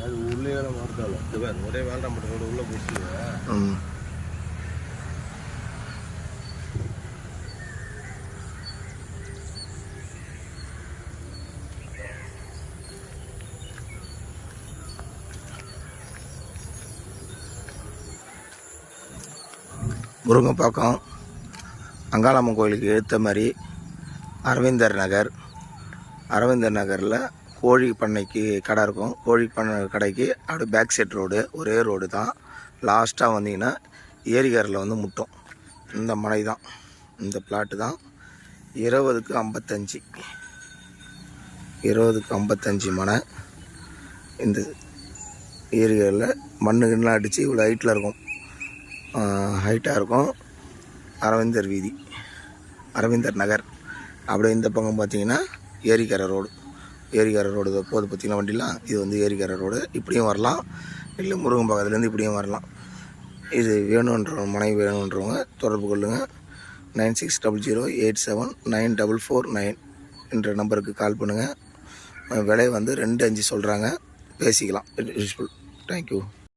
அது உள்ளே வேலை மாற்றாலும் இது பாரு ஒரே வேண்டாம் மட்டும் உள்ளே போச்சு ம் முருங்கைப்பாக்கம் அங்காளம்மன் கோயிலுக்கு எடுத்த மாதிரி அரவிந்தர் நகர் அரவிந்தர் நகரில் கோழி பண்ணைக்கு கடை இருக்கும். கோழி பண்ணை கடைக்கு அப்படியே பேக் சைட் ரோடு ஒரே ரோடு தான். லாஸ்ட்டாக வந்தீங்கன்னா ஏரிகரில் வந்து முட்டும். இந்த மலை தான். இந்த பிளாட்டு தான். இருபதுக்கு ஐம்பத்தஞ்சு. இருபதுக்கு ஐம்பத்தஞ்சு மனை. இந்த ஏரியாவில் மண்ணுகள்லாம் அடித்து இவ்வளோ ஹைட்டில் இருக்கும். ஹைட்டாக இருக்கும். அரவிந்தர் வீதி. அரவிந்தர் நகர். அப்படியே இந்த பக்கம் பார்த்தீங்கன்னா ஏரிக்கரை ரோடு ஏரிக்கரை ரோடு போது பார்த்திங்கன்னா வண்டிலாம் இது வந்து ஏரிக்கரை ரோடு இப்படியும் வரலாம். இல்லை முருகன் பக்கத்துலேருந்து இப்படியும் வரலாம். இது வேணுன்ற மனைவி வேணுன்றவங்க தொடர்பு கொள்ளுங்கள் nine six double zero eight seven nine double four nine என்ற நம்பருக்கு கால் பண்ணுங்கள் விலை வந்து ரெண்டு அஞ்சு சொல்கிறாங்க பேசிக்கலாம். Useful thank you